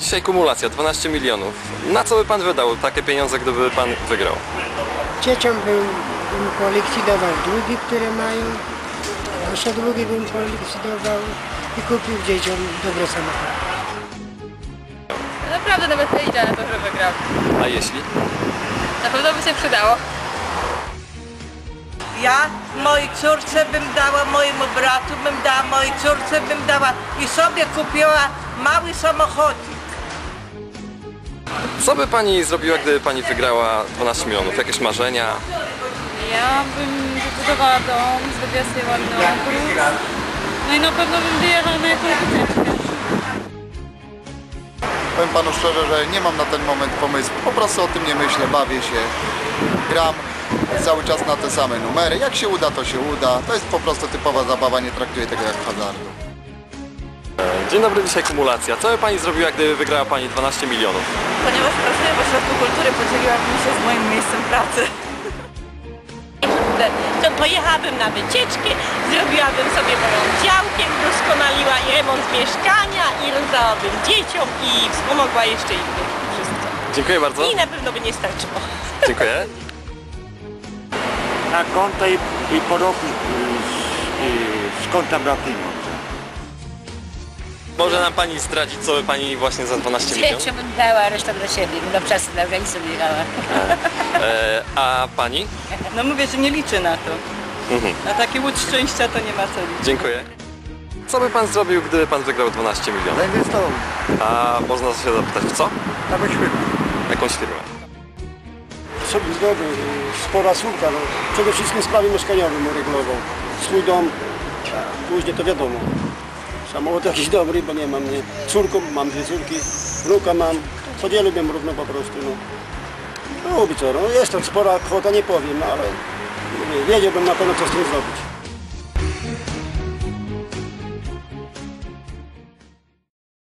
dzisiaj kumulacja 12 milionów. Na co by pan wydał takie pieniądze, gdyby pan wygrał? Dzieciom bym, bym polikwidował długi, które mają. Nasze długi bym polikwidował i kupił dzieciom dobre samochody. Naprawdę nawet nie idę na to, że wygrał. A jeśli? Na pewno by się przydało. Ja mojej córce bym dała, mojemu bratu bym dała, mojej córce bym dała i sobie kupiła mały samochodzik. Co by pani zrobiła, gdyby pani wygrała 12 milionów? Jakieś marzenia? Ja bym wybudowała dom, zrobiła sobie ładny ogród. No i na pewno bym wyjechała na jakąś wycieczkę. Powiem panu szczerze, że nie mam na ten moment pomysłu. Po prostu o tym nie myślę, bawię się, gram cały czas na te same numery. Jak się uda, to się uda. To jest po prostu typowa zabawa, nie traktuję tego jak hazardu. Dzień dobry, dzisiaj kumulacja. Co by pani zrobiła, gdyby wygrała pani 12 milionów? Ponieważ pracuję w ośrodku kultury, podzieliłabym się z moim miejscem pracy. to pojechałabym na wycieczkę, zrobiłabym sobie moją działkę, doskonaliła i remont mieszkania i rozdałabym dzieciom i wspomogła jeszcze innych wszystko. Dziękuję bardzo. I na pewno by nie starczyło. Dziękuję. na konto i, i po roku y, z, y, z konta pieniądze. Może nam pani zdradzić, co by pani właśnie za 12 milionów? Dzieciom bym dała, resztę dla siebie. Bym do pracy dla organizmu jechała. E, a pani? No mówię, że nie liczę na to. Mhm. Na taki łód szczęścia to nie ma co liczyć. Dziękuję. Co by pan zrobił, gdyby pan wygrał 12 milionów? Zainwestował. A można się zapytać w co? Nawet firmę. Jakąś firmę? sobie zgodę, spora słupka, no. przede wszystkim sprawy mieszkaniowe mu regulował. Swój dom, później to wiadomo. Samochód jakiś dobry, bo nie mam, nie. Córką, mam dwie córki, wnuka mam, podzieliłbym równo po prostu, no. Lubi co, no jest to spora kwota, nie powiem, no, ale wiedziałbym na pewno co z tym zrobić.